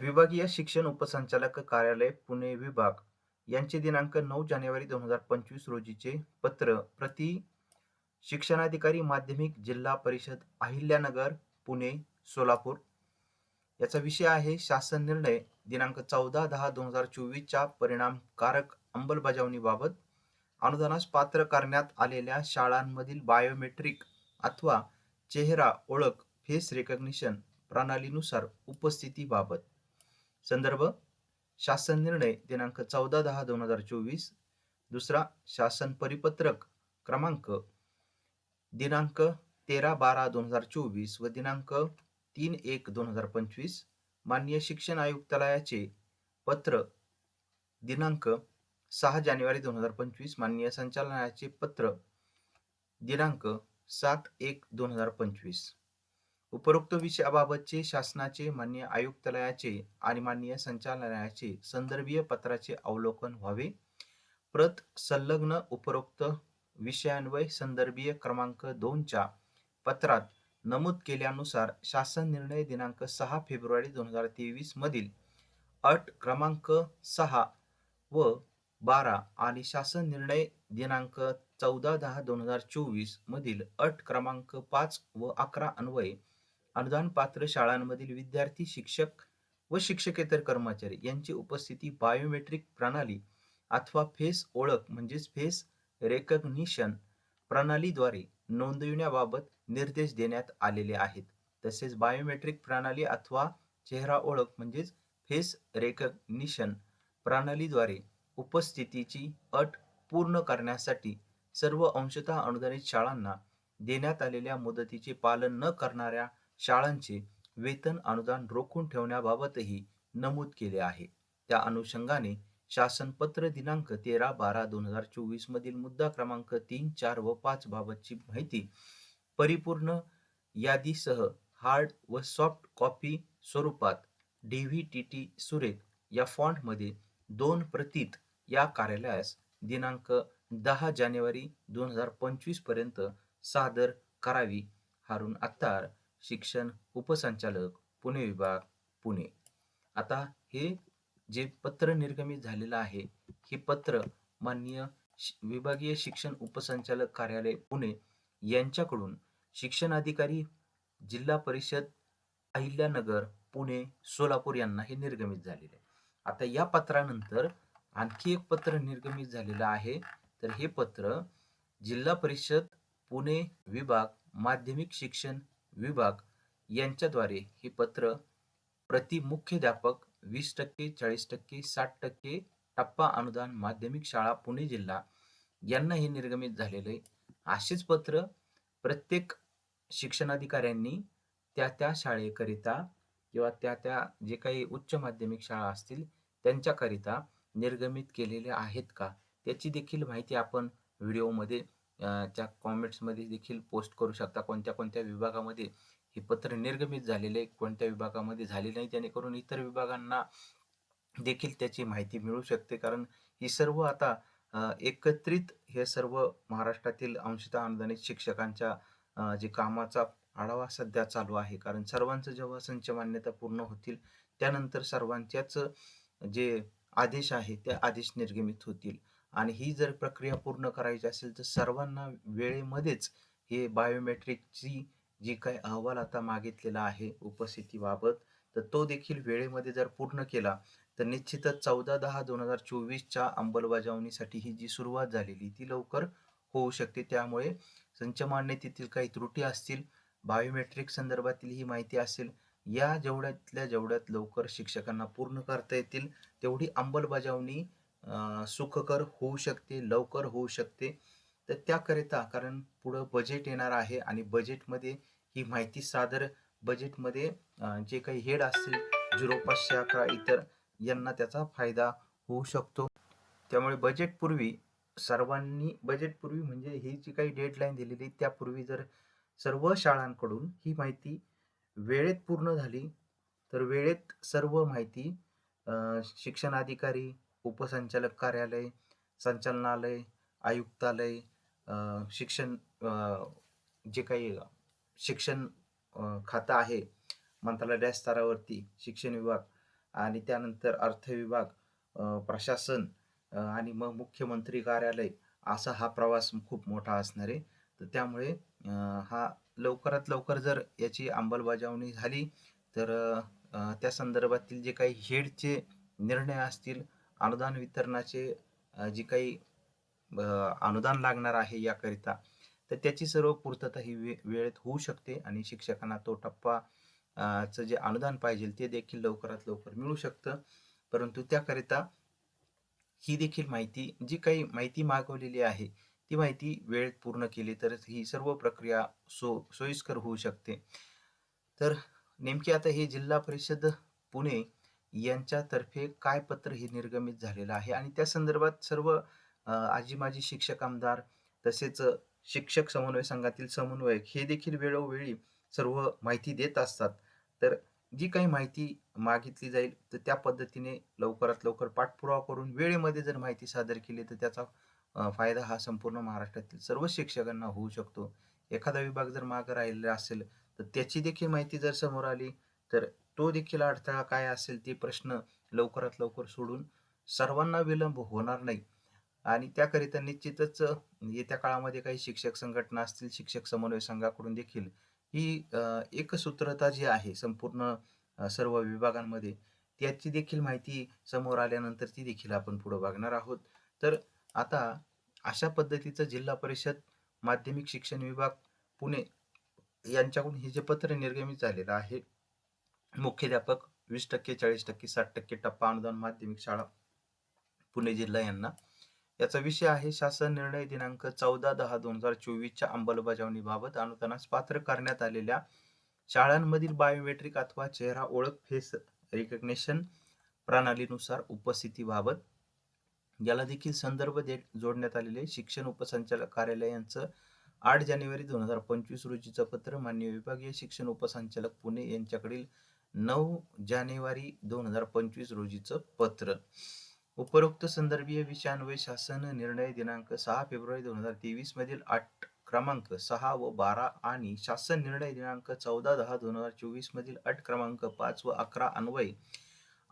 विभागीय शिक्षण उपसंचालक कार्यालय पुणे विभाग. यांचे दिनांक नऊ जानेवारी दोन हजार पंचवीस रोजीचे पत्र. प्रति शिक्षणाधिकारी माध्यमिक जिल्हा परिषद अहिल्यानगर पुणे सोलापूर. याचा विषय आहे शासन निर्णय. दिनांक चौदा दहा दोन हजार चोवीसच्या परिणामकारक अंमलबजावणीबाबत अनुदानास पात्र करण्यात आलेल्या शाळांमधील बायोमेट्रिक अथवा चेहरा ओळख फेस रेकग्निशन प्रणालीनुसार उपस्थितीबाबत संदर्भ शासन निर्णय दिनांक चौदा दहा दोन हजार चोवीस. दुसरा शासन परिपत्रक क्रमांक दिनांक तेरा बारा दोन हजार चोवीस व दिनांक तीन एक दोन हजार पंचवीस. माननीय शिक्षण आयुक्तालयाचे पत्र दिनांक सहा जानेवारी दोन हजार पंचवीस. माननीय संचालनालयाचे पत्र दिनांक सात एक दोन हजार पंचवीस. उपरोक्त विषयाबाबतचे शासनाचे मान्य आयुक्तालयाचे आणि माननीय संचालनालयाचे संदर्भीय पत्राचे अवलोकन व्हावे. प्रत संलग्न उपरोक्त विषयान्वय संदर्भीय क्रमांक दोनच्या पत्रात नमूद केल्यानुसार शासन निर्णय दिनांक सहा फेब्रुवारी दोन हजार तेवीस मधील अट क्रमांक सहा व बारा आणि शासन निर्णय दिनांक चौदा दहा दोन हजार चोवीस मधील अट क्रमांक पाच व अकरा अन्वये अनुदान पात्र शाळांमधील विद्यार्थी शिक्षक व शिक्षकेतर कर्मचारी यांची उपस्थिती बायोमेट्रिक प्रणाली अथवा फेस ओळख म्हणजेच फेस रेकग्निशन प्रणालीद्वारे नोंदविण्याबाबत निर्देश देण्यात आलेले आहेत. तसेच बायोमेट्रिक प्रणाली अथवा चेहरा ओळख म्हणजेच फेस रेकग्निशन प्रणालीद्वारे उपस्थितीची अट पूर्ण करण्यासाठी सर्व अंशतः अनुदानित शाळांना देण्यात आलेल्या मुदतीचे पालन न करणाऱ्या शाळांचे वेतन अनुदान रोखून ठेवण्याबाबतही नमूद केले आहे. त्या अनुषंगाने शासन पत्र दिनांक तेरा बारा दोन हजार चोवीस मधील मुद्दा क्रमांक तीन चार व पाच बाबतची माहिती परिपूर्ण यादीसह हार्ड व सॉफ्ट कॉपी स्वरूपात डीव्ही टी टी सुरेख या फॉन्टमध्ये दोन प्रतीत या कार्यालयास दिनांक दहा जानेवारी दोन हजार पंचवीसपर्यंत सादर करावी हारून अत्तार शिक्षण उपसंचालक पुणे विभाग पुणे. आता हे जे पत्र निर्गमित झालेलं आहे हे पत्र माननीय विभागीय शिक्षण उपसंचालक कार्यालय पुणे यांच्याकडून शिक्षण अधिकारी जिल्हा परिषद अहिल्यानगर पुणे सोलापूर यांना हे निर्गमित झालेले आहे. आता या पत्रानंतर आणखी एक पत्र निर्गमित झालेलं आहे. तर हे पत्र जिल्हा परिषद पुणे विभाग माध्यमिक शिक्षण विभाग यांच्याद्वारे हे पत्र प्रति मुख्याध्यापक वीस टक्के चाळीस टक्के साठ टक्के टप्पा अनुदान माध्यमिक शाळा पुणे जिल्हा यांना हे निर्गमित झालेलं आहे. असेच पत्र प्रत्येक शिक्षणाधिकाऱ्यांनी त्या त्या शाळेकरिता किंवा त्या त्या जे काही उच्च माध्यमिक शाळा असतील त्यांच्याकरिता निर्गमित केलेले आहेत का? त्याची देखील माहिती आपण व्हिडिओमध्ये त्या कॉमेंट्समध्ये देखील पोस्ट करू शकता. कोणत्या कोणत्या विभागामध्ये हे पत्र निर्गमित झालेले आहे, कोणत्या विभागामध्ये झाले नाही जेणेकरून इतर विभागांना देखील त्याची माहिती मिळू शकते. कारण ही सर्व आता एकत्रित हे सर्व महाराष्ट्रातील अंशतः अनुदानित शिक्षकांच्या जे कामाचा आढावा सध्या चालू आहे. कारण सर्वांचं जेव्हा संच मान्यता पूर्ण होतील त्यानंतर सर्वांच्याच जे आदेश आहे ते आदेश निर्गमित होतील. आणि ही जर प्रक्रिया पूर्ण करायची असेल तर सर्वांना वेळेमध्येच हे बायोमेट्रिकची जी काही अहवाल आता मागितलेला आहे उपस्थितीबाबत तर तो देखील वेळेमध्ये जर पूर्ण केला तर निश्चितच चौदा दहा दोन हजार चोवीसच्या अंमलबजावणीसाठी ही जी सुरुवात झालेली ती लवकर होऊ शकते. त्यामुळे संच मान्यतेतील काही त्रुटी असतील बायोमेट्रिक संदर्भातील ही माहिती असेल या जेवढ्यातल्या जेवढ्यात लवकर शिक्षकांना पूर्ण करता येतील तेवढी अंमलबजावणी सुखकर होऊ शकते लवकर होऊ शकते. तर त्याकरिता कारण पुढं बजेट येणार आहे आणि बजेटमध्ये ही माहिती सादर बजेटमध्ये जे काही हेड असतील झिरो पाचशे अकरा इतर यांना त्याचा फायदा होऊ शकतो. त्यामुळे बजेटपूर्वी सर्वांनी बजेटपूर्वी म्हणजे ही जी काही डेडलाईन दिलेली आहे, त्यापूर्वी जर सर्व शाळांकडून ही माहिती वेळेत पूर्ण झाली तर वेळेत सर्व माहिती शिक्षणाधिकारी उपसंचालक कार्यालय संचालनालय आयुक्तालय शिक्षण जे काही शिक्षण खातं आहे मंत्रालय स्तरावरती शिक्षण विभाग आणि त्यानंतर अर्थ विभाग प्रशासन आणि मग मुख्यमंत्री कार्यालय असा हा प्रवास खूप मोठा असणार आहे. तर त्यामुळे हा लवकरात लवकर जर याची अंमलबजावणी झाली तर त्या संदर्भातील जे काही हेडचे निर्णय असतील, अनुदान वितरणाचे जी काही अनुदान लागणार आहे याकरिता, तर त्याची सर्व पूर्तता ही वे वेळेत होऊ शकते आणि शिक्षकांना तो टप्पा चं जे अनुदान पाहिजे ते देखील लवकरात लवकर मिळू शकतं. परंतु त्याकरिता ही देखील माहिती जी काही माहिती मागवलेली आहे, ती माहिती वेळेत पूर्ण केली तरच ही सर्व प्रक्रिया सो सोयीस्कर होऊ शकते. तर नेमकी आता हे जिल्हा परिषद पुणे यांच्यातर्फे काय पत्र हे निर्गमित झालेलं आहे आणि त्या संदर्भात सर्व आजी-माजी शिक्षक आमदार तसेच शिक्षक समन्वय संघातील समन्वयक हे देखील वेळोवेळी सर्व माहिती देत असतात. तर जी काही माहिती मागितली जाईल, तर त्या पद्धतीने लवकरात लवकर पाठपुरावा करून वेळेमध्ये जर माहिती सादर केली, तर त्याचा फायदा हा संपूर्ण महाराष्ट्रातील सर्व शिक्षकांना होऊ शकतो. एखादा विभाग जर मागं राहिलेला असेल, तर त्याची देखील माहिती जर समोर आली, तर तो देखील अडथळा काय असेल ते प्रश्न लवकरात लवकर सोडून सर्वांना विलंब होणार नाही आणि त्याकरिता निश्चितच येत्या काळामध्ये काही शिक्षक संघटना असतील, शिक्षक समन्वय संघाकडून देखील ही एकसूत्रता जी आहे संपूर्ण सर्व विभागांमध्ये, त्याची देखील माहिती समोर आल्यानंतर ती देखील आपण पुढे बघणार आहोत. तर आता अशा पद्धतीचं जिल्हा परिषद माध्यमिक शिक्षण विभाग पुणे यांच्याकडून हे जे पत्र निर्गमित झालेलं आहे, मुख्याध्यापक 20%, 40%, 60% टप्पा अनुदान माध्यमिक शाळा पुणे जिल्हा यांना. याचा विषय आहे शासन निर्णय दिनांक चौदा दहा दोन हजार चोवीसच्या अंमलबजावणीबाबत अनुदानास पात्र करण्यात आलेल्या शाळांमधील बायोमेट्रिक अथवा चेहरा ओळख फेस रिकग्नेशन प्रणालीनुसार उपस्थितीबाबत याला देखील संदर्भ देत जोडण्यात आलेले शिक्षण उपसंचालक कार्यालय यांचं आठ जानेवारी 2025 रोजीचं पत्र मान्य विभागीय शिक्षण उपसंचालक पुणे यांच्याकडील नऊ जानेवारी 2025 रोजीचं पत्र. उपरोक्त संदर्भीय विषयान्वय शासन निर्णय दिनांक सहा फेब्रुवारी 2023 मधील आठ क्रमांक सहा व 12 आणि शासन निर्णय दिनांक 14/10/2024 मधील अट क्रमांक पाच व 11 अन्वये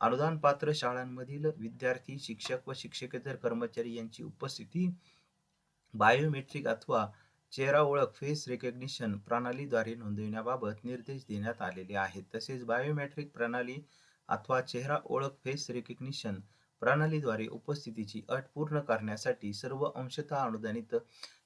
अनुदान पात्र शाळांमधील विद्यार्थी, शिक्षक व शिक्षकेतर कर्मचारी यांची उपस्थिती बायोमेट्रिक अथवा चेहरा ओळख फेस रिकग्निशन प्रणालीद्वारे नोंदविण्याबाबत निर्देश देण्यात आलेले आहेत. तसेच बायोमेट्रिक प्रणाली अथवा चेहरा ओळख फेस रिकग्निशन प्रणालीद्वारे उपस्थितीची अट पूर्ण करण्यासाठी सर्व अंशतः अनुदानित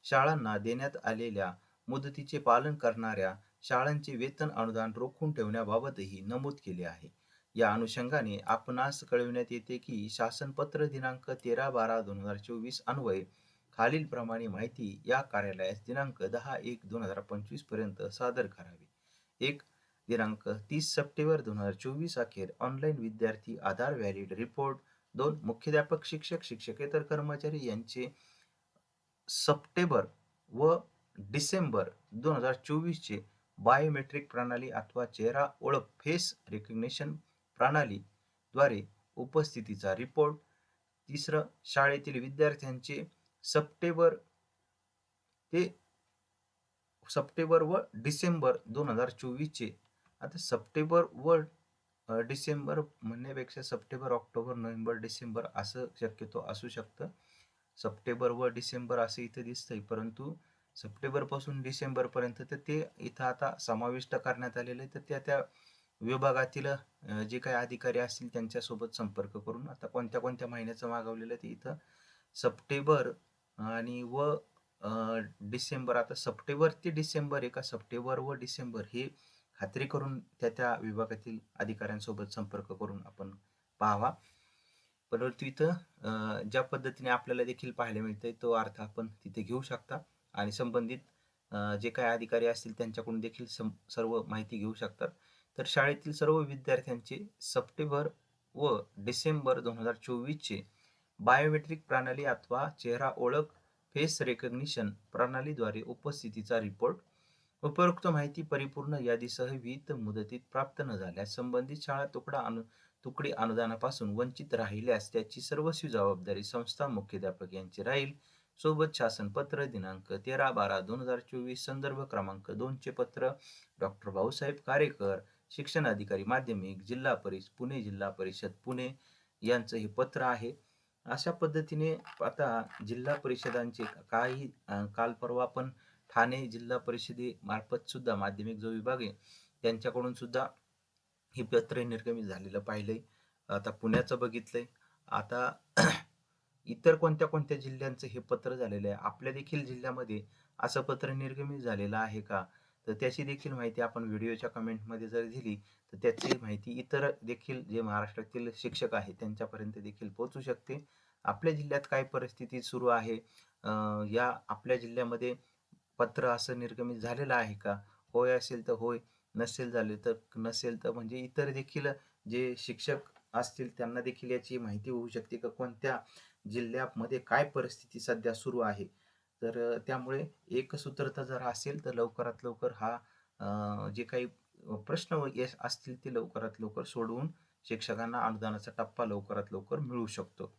शाळांना देण्यात आलेल्या मुदतीचे पालन करणाऱ्या शाळांचे वेतन अनुदान रोखून ठेवण्याबाबतही नमूद केले आहे. या अनुषंगाने आपणास कळविण्यात येते की शासन पत्र दिनांक 13/12/2024 अन्वये खालीलप्रमाणे माहिती या कार्यालयास दिनांक 10/01/2025 पर्यंत सादर करावी. एक दिनांक तीस सप्टेंबर 2024 अखेर ऑनलाईन विद्यार्थी आधार व्हॅलिड रिपोर्ट. दोन मुख्याध्यापक, शिक्षक, शिक्षकेतर कर्मचारी यांचे सप्टेंबर व डिसेंबर दोन हजार चोवीसचे बायोमेट्रिक प्रणाली अथवा चेहरा ओळख फेस रिकग्नेशन प्रणालीद्वारे उपस्थितीचा रिपोर्ट. तिसरं शाळेतील विद्यार्थ्यांचे सप्टेंबर ते सप्टेंबर व डिसेंबर दोन हजार चोवीसचे आता सप्टेंबर व डिसेंबर म्हणण्यापेक्षा सप्टेंबर, ऑक्टोबर, नोव्हेंबर, डिसेंबर असं शक्यतो असू शकतं. सप्टेंबर व डिसेंबर असं इथं दिसतंय परंतु सप्टेंबरपासून डिसेंबरपर्यंत तर ते इथं आता समाविष्ट करण्यात आलेलं आहे. तर त्या त्या विभागातील जे काही अधिकारी असतील त्यांच्यासोबत संपर्क करून आता कोणत्या कोणत्या महिन्याचं मागवलेलं आहे ते इथं सप्टेंबर आणि व डिसेंबर आता सप्टेंबर ते डिसेंबर एका सप्टेंबर व डिसेंबर हे खात्री करून त्या त्या विभागातील अधिकाऱ्यांसोबत संपर्क करून आपण पाहावा. परंतु इथं ज्या पद्धतीने आपल्याला देखील पाहायला मिळतंय तो अर्थ आपण तिथे घेऊ शकता आणि संबंधित जे काही अधिकारी असतील त्यांच्याकडून देखील सं सर्व माहिती घेऊ शकतात. तर शाळेतील सर्व विद्यार्थ्यांचे सप्टेंबर व डिसेंबर 2024 चे बायोमेट्रिक प्रणाली अथवा चेहरा ओळख फेस रेकग्निशन प्रणालीद्वारे उपस्थितीचा रिपोर्ट. उपरोक्त माहिती परिपूर्ण यादीसह विहित मुदतीत प्राप्त न झाल्यास संबंधित शाळा तुकडा अनु तुकडी अनुदानापासून वंचित राहिल्यास त्याची सर्वस्वी जबाबदारी संस्था मुख्याध्यापक यांची राहील. सोबत शासनपत्र दिनांक तेरा बारा दोन हजार चोवीस संदर्भ क्रमांक दोनचे पत्र डॉक्टर भाऊसाहेब कारेकर शिक्षण अधिकारी माध्यमिक जिल्हा परिषद पुणे जिल्हा परिषद पुणे यांचं हे पत्र आहे अशा पद्धतीने आता जिल्हा परिषदांचे काही अं, काल परवा पण ठाणे जिल्हा परिषदेमार्फत सुद्धा माध्यमिक जो विभाग आहे त्यांच्याकडून सुद्धा हे पत्र निर्गमित झालेलं पाहिलंय. आता पुण्याचं बघितलंय. आता इतर कोणत्या कोणत्या जिल्ह्यांचं हे पत्र झालेलं आहे? आपल्या देखील जिल्ह्यामध्ये असं पत्र निर्गमित झालेलं आहे का? तर त्याची देखील माहिती आपण व्हिडिओच्या कमेंटमध्ये जर दिली तर त्याची माहिती इतर देखील जे महाराष्ट्रातील शिक्षक आहेत त्यांच्यापर्यंत देखील पोहोचू शकते. आपल्या जिल्ह्यात काय परिस्थिती सुरू आहे? या आपल्या जिल्ह्यामध्ये पत्र असं निर्गमित झालेलं आहे का? होय असेल तर होय नसेल झाले तर नसेल तर म्हणजे इतर देखील जे शिक्षक असतील त्यांना देखील याची माहिती होऊ शकते का? कोणत्या जिल्ह्यामध्ये काय परिस्थिती सध्या सुरू आहे? तर त्यामुळे एकसूत्रता जर असेल तर लवकरात लवकर हा जे काही प्रश्न असतील ते लवकरात लवकर सोडवून शिक्षकांना अनुदानाचा टप्पा लवकरात लवकर मिळू शकतो.